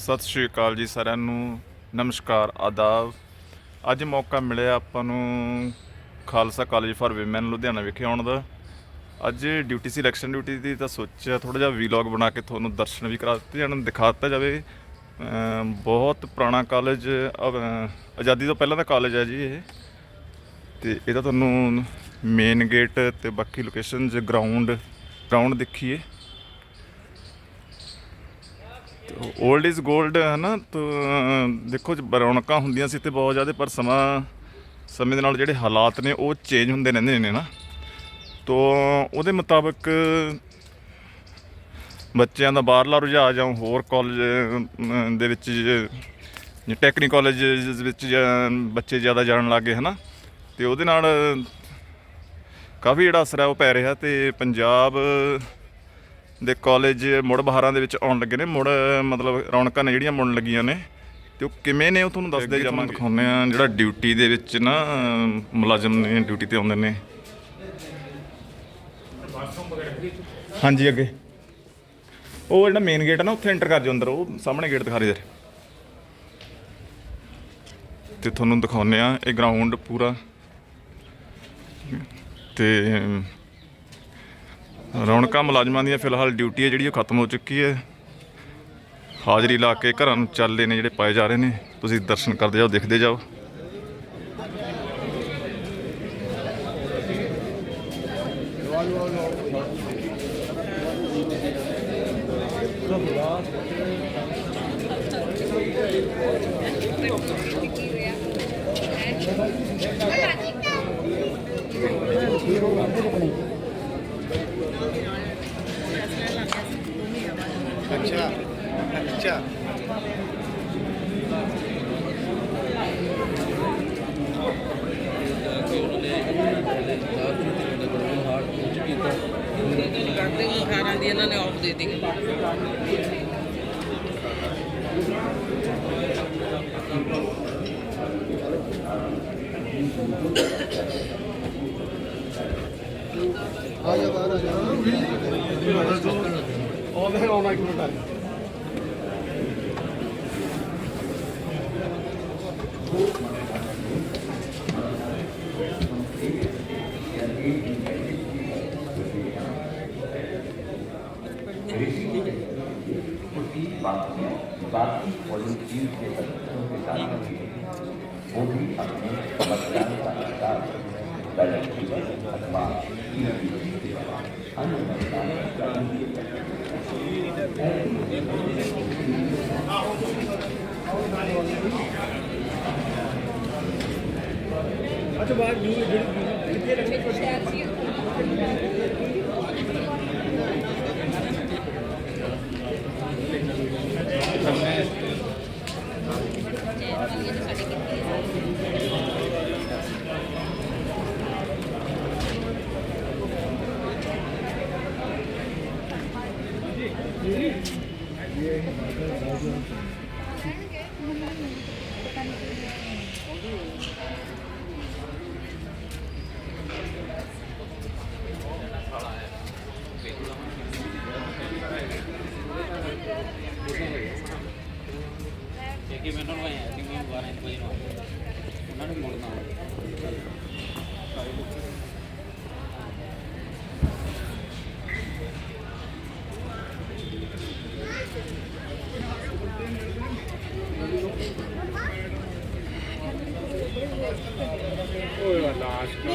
ਸਤਿ ਸ਼੍ਰੀ ਅਕਾਲ ਜੀ ਸਾਰਿਆਂ ਨੂੰ। ਨਮਸਕਾਰ, ਆਦਾਬ। ਅੱਜ ਮੌਕਾ ਮਿਲਿਆ ਆਪਾਂ ਨੂੰ Khalsa college for women Ludhiana ਵਿਖੇ ਆਉਣ ਦਾ। ਅੱਜ ਡਿਊਟੀ ਸੀ ਇਲੈਕਸ਼ਨ ਡਿਊਟੀ ਦੀ ਤਾਂ ਸੋਚਿਆ ਥੋੜਾ ਜਿਹਾ ਵਲੌਗ ਬਣਾ ਕੇ ਤੁਹਾਨੂੰ ਦਰਸ਼ਨ ਵੀ ਕਰਾ ਦਿੱਤੇ ਜਾਣ ਦਿਖਾ ਦਿੱਤਾ ਜਾਵੇ ਬਹੁਤ ਪੁਰਾਣਾ ਕਾਲਜ ਆਜ਼ਾਦੀ ਤੋਂ ਪਹਿਲਾਂ ਦਾ ਕਾਲਜ ਹੈ ਜੀ ਇਹ। ਤੇ ਇਹਦਾ ਤੁਹਾਨੂੰ ਮੇਨ ਗੇਟ ਤੇ ਬਾਕੀ ਲੋਕੇਸ਼ਨਸ ਗਰਾਊਂਡ ਗਰਾਊਂਡ ਦੇਖੀਏ। 올ਡ ਇਜ਼ 골ਡ ਹੈ ਨਾ ਤਾਂ, ਦੇਖੋ ਜੀ, ਰੌਣਕਾਂ ਹੁੰਦੀਆਂ ਸੀ ਤੇ ਬਹੁਤ ਜ਼ਿਆਦਾ, ਪਰ ਸਮਾਂ, ਸਮੇਂ ਦੇ ਨਾਲ ਜਿਹੜੇ ਹਾਲਾਤ ਨੇ, ਉਹ ਚੇਂਜ ਹੁੰਦੇ ਰਹਿੰਦੇ ਨੇ ਨਾ। ਤੋਂ, ਉਹਦੇ ਮੁਤਾਬਕ ਬੱਚਿਆਂ ਦਾ ਬਾਹਰਲਾ ਰੁਝਾਨ ਜਾਂ ਹੋਰ ਕਾਲਜ ਦੇ ਵਿੱਚ ਟੈਕਨੀਕ ਟੈਕਨੀਕਲ ਕਾਲਜ ਵਿੱਚ, ਜਾਂ ਬੱਚੇ ਜ਼ਿਆਦਾ ਜਾਣ ਲੱਗੇ ਹਨਾ? ਤੇ ਉਹਦੇ ਨਾਲ ਕਾਫੀ ਜਿਹੜਾ ਅਸਰ ਹੈ, ਉਹ ਪੈ ਰਿਹਾ। ਤੇ ਪੰਜਾਬ ਦੇ ਕਾਲਜ ਮੁੜ ਬਹਾਰਾਂ ਦੇ ਵਿੱਚ ਆਉਣ ਲੱਗੇ ਨੇ, ਮੁੜ, ਮਤਲਬ ਰੌਣਕਾਂ ਨੇ ਜਿਹੜੀਆਂ ਮੁੜਨ ਲੱਗੀਆਂ ਨੇ, ਤੇ ਉਹ ਕਿਵੇਂ ਨੇ ਉਹ ਤੁਹਾਨੂੰ ਦੱਸਦੇ ਜਾਵਾਂਗੇ ਦਿਖਾਉਂਦੇ ਆ ਜਿਹੜਾ ਡਿਊਟੀ ਦੇ ਵਿੱਚ ਨਾ, ਮੁਲਾਜ਼ਮ ਨੇ ਡਿਊਟੀ ਤੇ ਆਉਂਦੇ ਨੇ। ਹਾਂਜੀ, ਅੱਗੇ। ਉਹ ਜਿਹੜਾ ਮੇਨ ਗੇਟ ਹੈ ਨਾ, ਉੱਥੇ ਐਂਟਰ ਕਰ ਜਾਓ ਅੰਦਰ, ਉਹ ਸਾਹਮਣੇ ਗੇਟ ਦਿਖਾ ਰਹੇ ਤੇ ਤੁਹਾਨੂੰ ਦਿਖਾਉਂਦੇ ਆ ਇਹ ਗਰਾਊਂਡ ਪੂਰਾ। ਤੇ ਰੌਣਕਾਂ ਮੁਲਾਜ਼ਮਾਂ ਦੀਆਂ ਫਿਲਹਾਲ ਡਿਊਟੀ ਹੈ ਜਿਹੜੀ ਉਹ ਖਤਮ ਹੋ ਚੁੱਕੀ ਹੈ। ਹਾਜ਼ਰੀ ਲਾ ਕੇ ਘਰਾਂ ਨੂੰ ਚੱਲੇ ਨੇ ਜਿਹੜੇ ਪਾਏ ਜਾ ਰਹੇ ਨੇ। ਤੁਸੀਂ ਦਰਸ਼ਨ ਕਰਦੇ ਜਾਓ, ਦੇਖਦੇ ਜਾਓ। আচ্ছা ਕਰਦੇ ਨੂੰ ਖਾਣਾ ਦੇ ਦਿੱਤੀ उसी बात में बाकी वॉलंटियर के सदस्यों के साथ मिले वो भी अपने मतदान का अधिकार बैलेट पेपर अथवा ईवीएम अन्य मतदान उपकरण के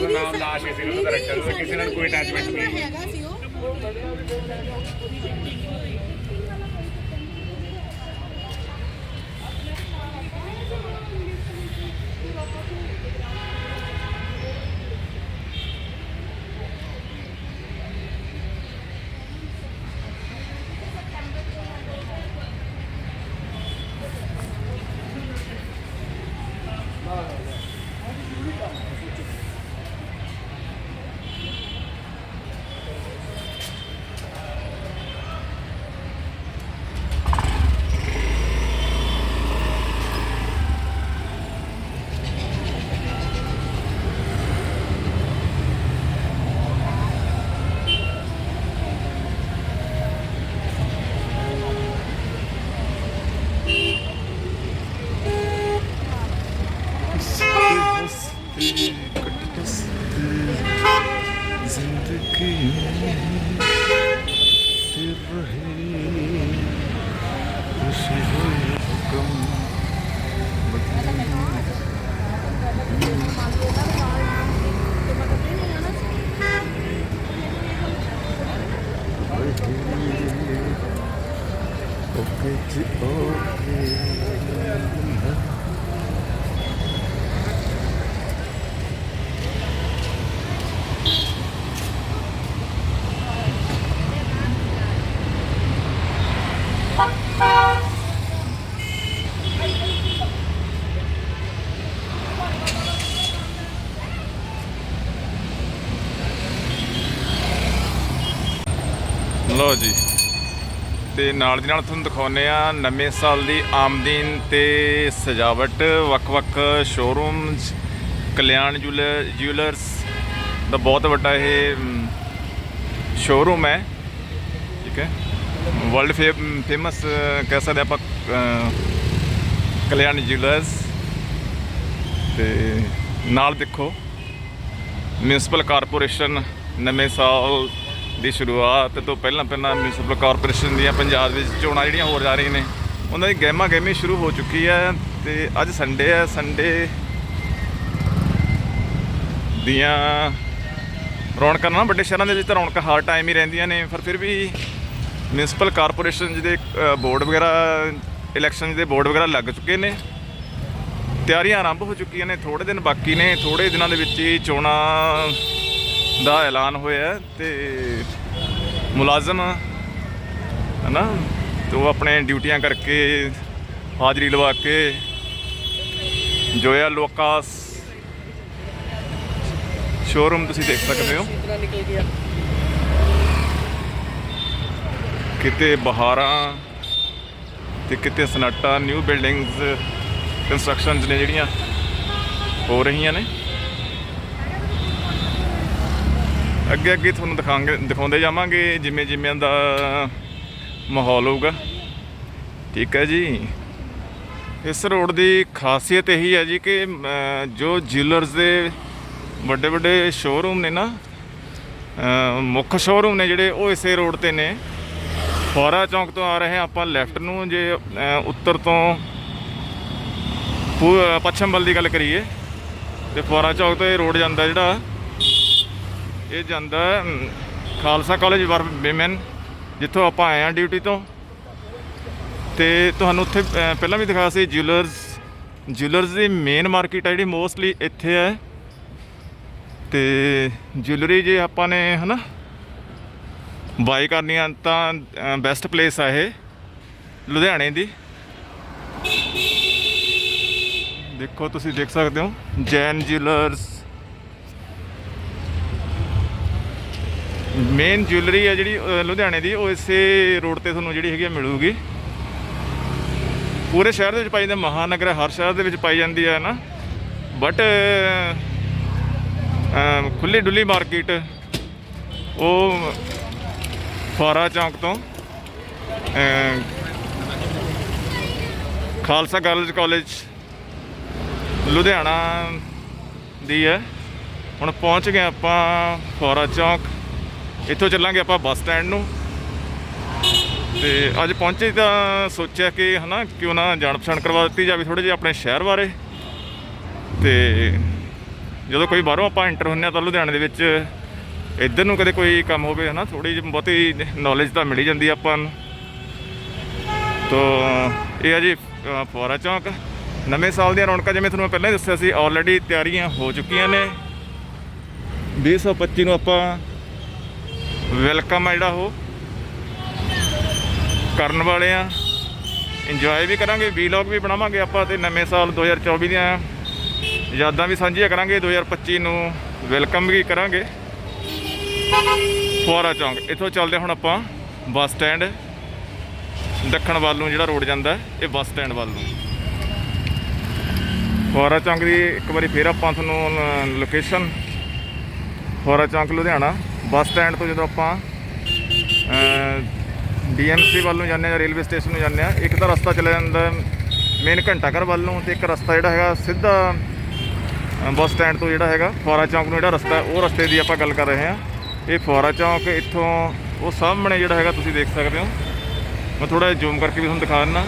ਨਾਮ ਲਾਸ਼ ਕਿਸੇ ਨੂੰ ਰੱਖਿਆ ਹੋਇਆ ਕਿਸੇ ਨਾਲ ਕੋਈ ਅਟੈਚਮੈਂਟ ਨਹੀਂ। ਹੈਗਾ ਸੀ ਉਹ। ਓਕੇ ਜੀ ਓਕੇ ਲਓ ਜੀ ਤੇ ਨਾਲ ਦੀ ਨਾਲ ਤੁਹਾਨੂੰ ਦਿਖਾਉਨੇ ਆ ਨਵੇਂ ਸਾਲ ਦੀ ਆਮਦੀਨ ਤੇ ਸਜਾਵਟ, ਵੱਖ-ਵੱਖ ਸ਼ੋਰੂਮਸ ਕਲਿਆਣ ਜੁਐਲਰ ਜੁਐਲਰਸ ਦਾ ਬਹੁਤ ਵੱਡਾ ਇਹ ਸ਼ੋਰੂਮ ਹੈ। ਠੀਕ ਹੈ? ਵਰਲਡ ਫੇਮਸ ਕਹਿ ਸਕਦੇ ਆਪਾਂ ਕਲਿਆਣ ਜੁਐਲਰਸ ਤੇ ਨਾਲ ਦੇਖੋ ਮਿਊਨਿਸਪਲ ਕਾਰਪੋਰੇਸ਼ਨ ਨਵੇਂ ਸਾਲ ਦੀ ਸ਼ੁਰੂਆਤ ਤੋਂ ਪਹਿਲਾਂ ਪਹਿਲਾਂ ਮਿਊਨਿਸਪਲ ਕਾਰਪੋਰੇਸ਼ਨ ਦੀਆਂ ਪੰਜਾਬ ਵਿੱਚ ਚੋਣਾਂ ਜਿਹੜੀਆਂ ਹੋ ਜਾ ਰਹੀਆਂ ਨੇ, ਉਹਨਾਂ ਦੀ ਗਹਿਮਾ ਗਹਿਮੀ ਸ਼ੁਰੂ ਹੋ ਚੁੱਕੀ ਹੈ ਤੇ ਅੱਜ ਸੰਡੇ ਹੈ ਸੰਡੇ ਦੀਆਂ ਰੌਣਕਾਂ ਨਾ ਵੱਡੇ ਸ਼ਹਿਰਾਂ ਦੇ ਵਿੱਚ ਤਾਂ ਰੌਣਕਾਂ ਹਰ ਟਾਈਮ ਹੀ ਰਹਿੰਦੀਆਂ ਨੇ, ਪਰ ਫਿਰ ਵੀ ਮਿਊਨਿਸਪਲ ਕਾਰਪੋਰੇਸ਼ਨ ਜਿਹਦੇ ਬੋਰਡ ਵਗੈਰਾ ਇਲੈਕਸ਼ਨ ਦੇ ਬੋਰਡ ਵਗੈਰਾ ਲੱਗ ਚੁੱਕੇ ਨੇ। ਤਿਆਰੀਆਂ ਆਰੰਭ ਹੋ ਚੁੱਕੀਆਂ ਨੇ ਥੋੜੇ ਦਿਨ ਬਾਕੀ ਨੇ ਥੋੜੇ ਦਿਨਾਂ ਦੇ ਵਿੱਚ ਹੀ ਚੋਣਾਂ ਦਾ ਐਲਾਨ ਹੋਇਆ ਹੈ ਤੇ ਮੁਲਾਜ਼ਮ ਹਨਾ, ਤੇ ਉਹ ਆਪਣੇ ਡਿਊਟੀਆਂ ਕਰਕੇ ਹਾਜ਼ਰੀ ਲਵਾ ਕੇ ਜੋ ਜੋਇਆ ਲੋਕਾਂ ਸ਼ੋਰੂਮ ਤੁਸੀਂ ਦੇਖ ਸਕਦੇ ਹੋ। ਕਿਤੇ ਬਹਾਰਾਂ ਤੇ ਕਿਤੇ ਸਨਾਟਾ ਨਿਊ ਬਿਲਡਿੰਗਸ ਕੰਸਟਰਕਸ਼ਨਸ ਨੇ ਜਿਹੜੀਆਂ ਹੋ ਰਹੀਆਂ ਨੇ। ਅੱਗੇ ਅੱਗੇ ਤੁਹਾਨੂੰ ਦਿਖਾਵਾਂਗੇ ਦਿਖਾਉਂਦੇ ਜਾਵਾਂਗੇ ਜਿਵੇਂ ਜਿਵੇਂ ਦਾ ਮਾਹੌਲ ਹੋਊਗਾ। ਠੀਕ ਹੈ ਜੀ। ਇਸ ਰੋਡ ਦੀ ਖਾਸੀਅਤ ਇਹੀ ਹੈ ਜੀ ਕਿ ਜੋ ਜਿਊਲਰਸ ਦੇ ਵੱਡੇ ਵੱਡੇ ਸ਼ੋਰੂਮ ਨੇ ਨਾ ਮੁੱਖ ਸ਼ੋਰੂਮ ਨੇ ਜਿਹੜੇ, ਉਹ ਇਸੇ ਰੋਡ ਤੇ ਨੇ। ਫੋਰਾ ਚੌਂਕ ਤੋਂ ਆ ਰਹੇ ਹਾਂ ਆਪਾਂ ਲੈਫਟ ਨੂੰ, ਜੇ ਉੱਤਰ ਤੋਂ ਪੂ- ਪੱਛਮ ਵੱਲ ਦੀ ਗੱਲ ਕਰੀਏ, ਤੇ ਫੋਰਾ ਚੌਕ ਤੋਂ ਇਹ ਰੋਡ ਜਾਂਦਾ ਜਿਹੜਾ ਇਹ ਜਾਂਦਾ ਖਾਲਸਾ ਕਾਲਜ ਫਾਰ ਵਿਮਨ ਜਿੱਥੋਂ ਆਪਾਂ ਆਏ ਹਾਂ ਡਿਊਟੀ ਤੋਂ। ਤੇ ਤੁਹਾਨੂੰ ਉੱਥੇ ਅ, ਪਹਿਲਾਂ ਵੀ ਦਿਖਾਇਆ ਸੀ ਜਿਊਲਰਸ ਜਿਊਲਰਸ ਦੀ ਮੇਨ ਮਾਰਕੀਟ ਹੈ ਜਿਹੜੀ ਮੋਸਟਲੀ ਇੱਥੇ ਹੈ। ਤੇ ਜਿਊਲਰੀ ਜੇ ਆਪਾਂ ਨੇ ਹਨਾ ਬਾਈ ਕਰਨੀ ਆ ਤਾਂ ਬੈਸਟ ਪਲੇਸ ਆ ਇਹ ਲੁਧਿਆਣੇ ਦੀ। ਦੇਖੋ ਤੁਸੀਂ ਦੇਖ ਸਕਦੇ ਹੋ ਜੈਨ ਜਿਊਲਰਸ ਮੇਨ ਜਿਊਲਰੀ ਹੈ ਜਿਹੜੀ ਅ, ਲੁਧਿਆਣੇ ਦੀ ਉਹ ਇਸੇ ਰੋਡ ਤੇ ਤੁਹਾਨੂੰ ਜਿਹੜੀ ਹੈਗੀ ਆ ਮਿਲੂਗੀ। ਪੂਰੇ ਸ਼ਹਿਰ ਦੇ ਵਿੱਚ ਪਾਈ ਜਾਂਦੀ ਹੈ, ਮਹਾਨਗਰ ਹੈ, ਹਰ ਸ਼ਹਿਰ ਦੇ ਵਿੱਚ ਪਾਈ ਜਾਂਦੀ ਹੈ ਨਾ? ਬਟ ਖੁੱਲੀ ਡੁੱਲੀ ਮਾਰਕੀਟ ਉਹ ਫਾਰਾ ਚੌਂਕ ਤੋਂ ਅਮ, ਖਾਲਸਾ ਗਰਲਜ਼ ਕਾਲਜ ਲੁਧਿਆਣਾ ਦੀ ਹੈ। ਹੁਣ ਪਹੁੰਚ ਗਏ ਆਪਾਂ ਫਾਰਾ ਚੌਂਕ। ਇੱਥੋਂ ਚੱਲਾਂਗੇ ਆਪਾਂ ਬੱਸ ਸਟੈਂਡ ਨੂੰ। ਤੇ ਅੱਜ ਪਹੁੰਚੇ ਤਾਂ ਸੋਚਿਆ ਕਿ ਹਨਾ ਕਿਉਂ ਨਾ ਜਾਣ ਪਛਾਣ ਕਰਵਾ ਦਿੱਤੀ ਜਾਵੇ ਥੋੜੇ ਜਿਹਾ ਆਪਣੇ ਸ਼ਹਿਰ ਬਾਰੇ। ਤੇ ਜਦੋਂ ਕੋਈ ਬਾਹਰੋਂ ਆਪਾਂ ਐਂਟਰ ਹੁੰਨੇ ਆ ਤਾਂ ਲੁਧਿਆਣੇ ਦੇ ਵਿੱਚ ਇੱਧਰ ਨੂੰ ਕਦੇ ਕੋਈ ਕੰਮ ਹੋਵੇ ਹਨਾ ਥੋੜੀ ਜਿਹੀ ਬਹੁਤੀ ਨੌਲੇਜ ਤਾਂ ਮਿਲ ਜਾਂਦੀ ਆਪਾਂ ਨੂੰ। ਤੋ ਇਹ ਹੈ ਜੀ ਅ, ਫੁਆਰਾ ਚੌਂਕ। ਨਵੇਂ ਸਾਲ ਦੀਆਂ ਰੌਣਕਾਂ ਜਿਵੇਂ ਤੁਹਾਨੂੰ ਪਹਿਲਾਂ ਹੀ ਦੱਸਿਆ ਸੀ ਆਲਰੇਡੀ ਤਿਆਰੀਆਂ ਹੋ ਚੁੱਕੀਆਂ ਨੇ। 2025 ਨੂੰ ਆਪਾਂ ਵੈਲਕਮ ਆ ਜਿਹੜਾ ਉਹ। ਕਰਨ ਵਾਲੇ ਆ। ਇੰਜੋਏ ਵੀ ਕਰਾਂਗੇ ਵੀਲੌਗ ਵੀ ਬਣਾਵਾਂਗੇ ਆਪਾਂ ਤੇ ਨਵੇਂ ਸਾਲ 2024 ਦੀਆਂ ਯਾਦਾਂ ਵੀ ਸਾਂਝੀਆਂ ਕਰਾਂਗੇ 2025 ਨੂੰ। ਵੈਲਕਮ ਵੀ ਕਰਾਂਗੇ। ਫੁਆਰਾ ਚੌਂਕ। ਇੱਥੋਂ ਚੱਲਦੇ ਹੁਣ ਆਪਾਂ ਬੱਸ ਸਟੈਂਡ। ਦੱਖਣ ਵੱਲ ਨੂੰ ਜਿਹੜਾ ਰੋਡ ਜਾਂਦਾ, ਇਹ ਬੱਸ ਸਟੈਂਡ ਵੱਲ ਨੂੰ। ਫੁਆਰਾ ਚੌਂਕ ਦੀ ਇੱਕ ਵਾਰੀ ਫੇਰ ਆਪਾਂ ਤੁਹਾਨੂੰ ਲੋਕੇਸ਼ਨ ਫੁਆਰਾ ਚੌਂਕ ਲੁਧਿਆਣਾ। ਬੱਸ ਸਟੈਂਡ ਤੋਂ ਜਦੋਂ ਆਪਾਂ ਡੀਐਮਸੀ ਵੱਲ ਨੂੰ ਜਾਂਦੇ ਹਾਂ ਰੇਲਵੇ ਸਟੇਸ਼ਨ ਨੂੰ ਜਾਂਦੇ ਹਾਂ, ਇੱਕ ਤਾਂ ਰਸਤਾ ਚਲਾ ਜਾਂਦਾ ਮੇਨ ਘੰਟਾ ਘਰ ਵੱਲ ਨੂੰ ਤੇ ਇੱਕ ਰਸਤਾ ਜਿਹੜਾ ਹੈਗਾ ਸਿੱਧਾ ਬੱਸ ਸਟੈਂਡ ਤੋਂ ਜਿਹੜਾ ਹੈਗਾ ਫੁਆਰਾ ਚੌਂਕ ਨੂੰ ਜਿਹੜਾ ਰਸਤਾ, ਉਹ ਰਸਤੇ ਦੀ ਆਪਾਂ ਗੱਲ ਕਰ ਰਹੇ ਹਾਂ। ਇਹ ਫੁਆਰਾ ਚੌਂਕ ਇੱਥੋਂ ਉਹ ਸਾਹਮਣੇ ਜਿਹੜਾ ਹੈਗਾ ਤੁਸੀਂ ਦੇਖ ਸਕਦੇ ਹੋ। ਮੈਂ ਥੋੜਾ ਜ਼ੂਮ ਕਰਕੇ ਵੀ ਤੁਹਾਨੂੰ ਦਿਖਾ ਦਿੰਦਾ।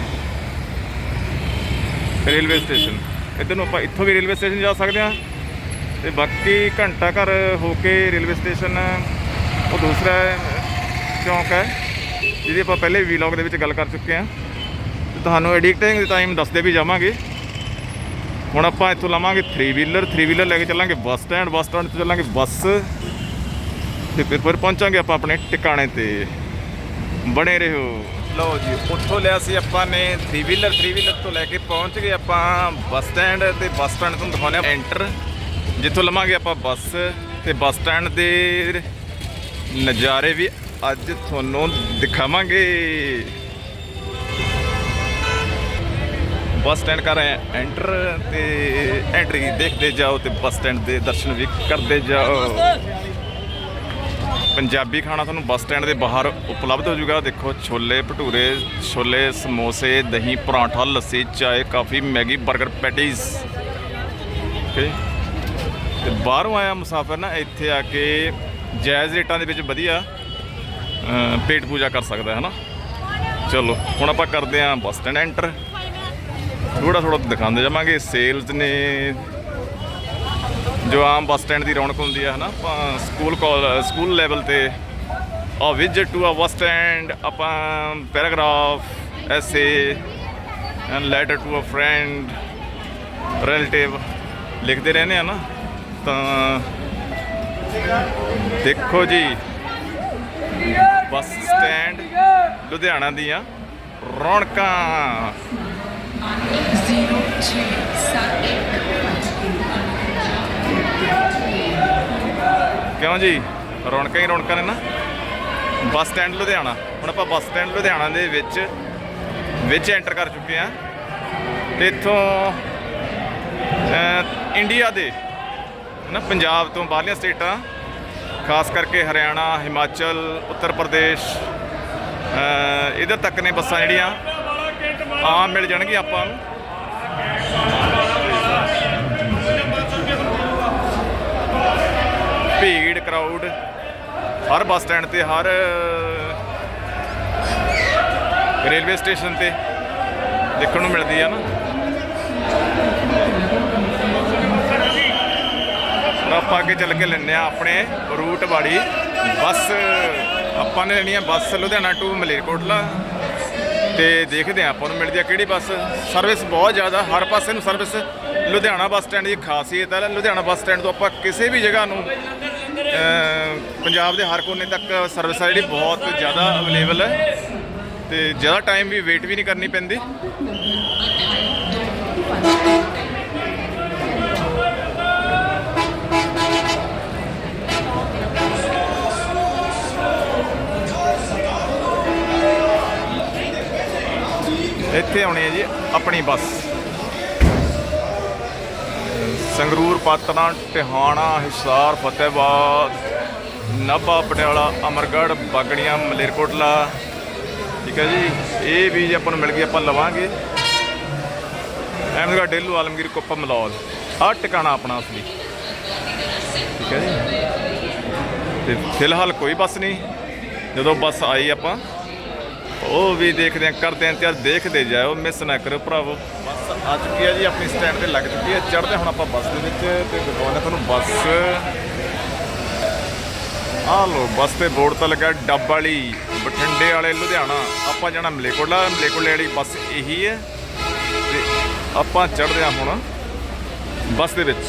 Railway station. ਇੱਧਰ ਨੂੰ ਆਪਾਂ ਇੱਥੋਂ ਵੀ ਰੇਲਵੇ ਸਟੇਸ਼ਨ ਜਾ ਸਕਦੇ ਹਾਂ। ਤੇ ਬਾਕੀ ਘੰਟਾ ਘਰ ਹੋ ਕੇ ਰੇਲਵੇ ਸਟੇਸ਼ਨ, ਉਹ ਦੂਸਰਾ ਚੌਂਕ ਹੈ, ਜਿਹਦੀ ਆਪਾਂ ਪਹਿਲੇ ਵੀਲੌਗ ਦੇ ਵਿੱਚ ਗੱਲ ਕਰ ਚੁੱਕੇ ਹਾਂ। ਤੇ ਤੁਹਾਨੂੰ ਐਡਿਟਿੰਗ ਦੇ ਟਾਈਮ ਦੱਸਦੇ ਵੀ ਜਾਵਾਂਗੇ। ਹੁਣ ਆਪਾਂ ਇੱਥੋਂ ਲਵਾਂਗੇ 3 ਵੀਲਰ 3 ਵੀਲਰ ਲੈ ਕੇ ਚੱਲਾਂਗੇ ਬੱਸ ਸਟੈਂਡ ਬੱਸ ਸਟੈਂਡ ਤੋਂ ਚੱਲਾਂਗੇ ਬੱਸ। ਤੇ ਫਿਰ ਫਿਰ ਪਹੁੰਚਾਂਗੇ ਆਪਾਂ ਆਪਣੇ ਟਿਕਾਣੇ ਤੇ। ਬਣੇ ਰਹੋ। ਲਓ ਜੀ, ਉੱਥੋਂ ਲਿਆ ਸੀ ਆਪਾਂ ਨੇ 3 ਵੀਲਰ 3 ਵੀਲਰ ਤੋਂ ਲੈ ਕੇ ਪਹੁੰਚ ਗਏ ਆਪਾਂ ਬੱਸ ਸਟੈਂਡ ਤੇ ਬੱਸ ਸਟੈਂਡ ਤੋਂ ਦਿਖਾਉਂਦੇ ਆ ਐਂਟਰ ਜਿੱਥੋਂ ਲਵਾਂਗੇ ਆਪਾਂ ਬੱਸ ਤੇ ਬੱਸ ਸਟੈਂਡ ਦੇ ਨਜ਼ਾਰੇ ਵੀ ਅੱਜ ਤੁਹਾਨੂੰ ਦਿਖਾਵਾਂਗੇ। ਬੱਸ ਸਟੈਂਡ ਕਰ ਰਹੇ ਐਂਟਰ ਤੇ ਐਂਟਰੀ ਦੇਖਦੇ ਜਾਓ ਤੇ ਬੱਸ ਸਟੈਂਡ ਦੇ ਦਰਸ਼ਨ ਵੀ ਕਰਦੇ ਜਾਓ। ਪੰਜਾਬੀ ਖਾਣਾ ਤੁਹਾਨੂੰ ਬੱਸ ਸਟੈਂਡ ਦੇ ਬਾਹਰ ਉਪਲਬਧ ਹੋ ਜਾਊਗਾ। ਦੇਖੋ ਛੋਲੇ ਭਟੂਰੇ, ਛੋਲੇ, ਸਮੋਸੇ, ਦਹੀਂ, ਪਰਾਂਠਾ, ਲੱਸੀ, ਚਾਏ, ਕਾਫੀ, ਮੈਗੀ 버ਗਰ ਪੈਟੀਜ਼। ਓਕੇ ਤੇ ਬਾਹਰੋਂ ਆਇਆ ਮੁਸਾਫਰ ਨਾ, ਇੱਥੇ ਆ ਕੇ ਜਾਇਜ਼ ਰੇਟਾਂ ਦੇ ਵਿੱਚ ਵਧੀਆ ਪੇਟ ਪੂਜਾ ਕਰ ਸਕਦਾ ਹੈ ਨਾ ਚਲੋ, ਹੁਣ ਆਪਾਂ ਕਰਦੇ ਆਂ ਬੱਸ ਸਟੈਂਡ ਐਂਟਰ। ਥੋੜਾ ਥੋੜਾ ਦਿਖਾਉਂਦੇ ਜਾਵਾਂਗੇ ਸੇਲਸ ਨੇ ਜੋ ਆਮ ਬੱਸ ਸਟੈਂਡ ਦੀ ਰੌਣਕ ਹੁੰਦੀ ਹੈ ਹਨਾ? ਆਪਾਂ ਸਕੂਲ ਕਾਲ ਸਕੂਲ ਲੈਵਲ ਤੇ a visit to a bus stand, ਆਪਾਂ paragraph essay and letter to a friend relative ਲਿਖਦੇ ਰਹਿੰਦੇ ਆ ਨਾ ਤਾਂ ਦੇਖੋ ਜੀ, ਬੱਸ ਸਟੈਂਡ ਲੁਧਿਆਣਾ ਦੀਆਂ ਰੌਣਕਾਂ। ਕਿਉਂ ਜੀ? ਰੌਣਕਾਂ ਹੀ ਰੌਣਕਾਂ ਨੇ ਨਾ। Bus stand Ludhiana. ਹੁਣ ਆਪਾਂ ਬੱਸ ਸਟੈਂਡ ਲੁਧਿਆਣਾ ਦੇ ਵਿੱਚ ਵਿੱਚ ਐਂਟਰ ਕਰ ਚੁੱਕੇ ਆ ਤੇ ਇੱਥੋਂ ਇੰਡੀਆ ਦੇ ਨਾ ਪੰਜਾਬ ਤੋਂ ਬਾਹਰਲੀਆਂ ਸਟੇਟਾਂ ਖਾਸ ਕਰਕੇ ਹਰਿਆਣਾ ਹਿਮਾਚਲ ਉੱਤਰ ਪ੍ਰਦੇਸ਼ ਅਹ, ਇੱਧਰ ਤੱਕ ਨੇ ਬੱਸਾਂ ਜਿਹੜੀਆਂ ਆਮ ਮਿਲ ਜਾਣਗੀਆਂ ਆਪਾਂ ਨੂੰ। ਭੀੜ ਕਰਾਊਡ ਹਰ ਬੱਸ ਸਟੈਂਡ ਤੇ ਹਰ ਰੇਲਵੇ ਸਟੇਸ਼ਨ ਤੇ ਦੇਖਣ ਨੂੰ ਮਿਲਦੀ ਆ ਨਾ। ਆਪਾਂ ਅੱਗੇ ਚੱਲ ਕੇ ਲੈਂਦੇ ਆ ਆਪਣੇ ਰੂਟ ਵਾਲੀ ਬੱਸ। ਆਪਾਂ ਨੇ ਲੈਣੀ ਆ ਬੱਸ ਲੁਧਿਆਣਾ ਟੂ ਮਲੇਰਕੋਟਲਾ। ਤੇ ਦੇਖਦੇ ਆ ਆਪਾਂ ਨੂੰ ਮਿਲਦੀ ਆ ਕਿਹੜੀ ਬੱਸ। ਸਰਵਿਸ ਬਹੁਤ ਜ਼ਿਆਦਾ, ਹਰ ਪਾਸੇ ਨੂੰ ਸਰਵਿਸ ਲੁਧਿਆਣਾ ਬੱਸ ਸਟੈਂਡ ਦੀ ਖਾਸੀਅਤ ਹੈ। ਲੁਧਿਆਣਾ ਬੱਸ ਸਟੈਂਡ ਤੋਂ ਆਪਾਂ ਕਿਸੇ ਵੀ ਜਗ੍ਹਾ ਨੂੰ ਪੰਜਾਬ ਦੇ ਹਰ ਕੋਨੇ ਤੱਕ ਸਰਵਿਸ ਆ ਜਿਹੜੀ ਬਹੁਤ ਜ਼ਿਆਦਾ ਅਵੇਲੇਬਲ ਹੈ। ਤੇ ਜ਼ਿਆਦਾ ਟਾਈਮ ਵੀ ਵੇਟ ਵੀ ਨਹੀਂ ਕਰਨੀ ਪੈਂਦੀ। ਇੱਥੇ ਆਉਣੀ ਹੈ ਜੀ ਆਪਣੀ ਬੱਸ। ਸੰਗਰੂਰ ਪਾਤਨਾ ਟਿਹਾਣਾ, ਹਿਸਾਰ, ਫਤਿਹਬਾਦ, ਨਾਭਾ, ਪਟਿਆਲਾ, ਅਮਰਗੜ੍ਹ, ਬਾਗੜੀਆਂ, ਮਲੇਰਕੋਟਲਾ। ਠੀਕ ਹੈ ਜੀ, ਇਹ ਵੀ ਜੇ ਆਪਾਂ ਨੂੰ ਮਿਲ ਗਈ, ਆਪਾਂ ਲਵਾਂਗੇ। ਅਹਿਮਦਗੜ੍ਹ, ਡੇਲੂ, ਆਲਮਗੀਰ, ਕੋਪਾ, ਮਲੌਦ। ਆ ਟਿਕਾਣਾ ਆਪਣਾ ਅਸਲੀ। ਠੀਕ ਹੈ ਜੀ। ਤੇ ਫਿਲਹਾਲ ਕੋਈ ਬੱਸ ਨਹੀਂ। ਜਦੋਂ ਬੱਸ ਆਈ ਆਪਾਂ ਉਹ ਵੀ ਦੇਖਦੇ ਆ ਕਰਦੇ ਆ ਇੰਤਜ਼ਾਰ, ਦੇਖਦੇ ਜਾਓ ਮਿਸ ਨਾ ਕਰੋ ਭਰਾਵੋ। ਬੱਸ ਆ ਚੁੱਕੀ ਹੈ ਜੀ, ਆਪਣੀ ਸਟੈਂਡ ਤੇ ਲੱਗ ਚੁੱਕੀ ਹੈ, ਚੜ੍ਹਦੇ ਹੁਣ ਆਪਾਂ ਬੱਸ ਦੇ ਵਿੱਚ ਤੇ ਦਿਖਾਉਂਦੇ ਤੁਹਾਨੂੰ ਬੱਸ ਆ ਲੋ ਬੱਸ ਤੇ ਬੋਰਡ ਤਾਂ ਲੱਗਾ ਡੱਬ ਵਾਲੀ, ਬਠਿੰਡੇ ਵਾਲੇ, ਲੁਧਿਆਣਾ। ਆਪਾਂ ਜਾਣਾ ਮਲੇਕੋਟਲਾ, ਮਲੇਕੋਟਲੇ ਵਾਲੀ ਬੱਸ ਇਹੀ ਹੈ। ਤੇ ਆਪਾਂ ਚੜ੍ਹਦੇ ਆ ਹੁਣ ਬੱਸ ਦੇ ਵਿੱਚ।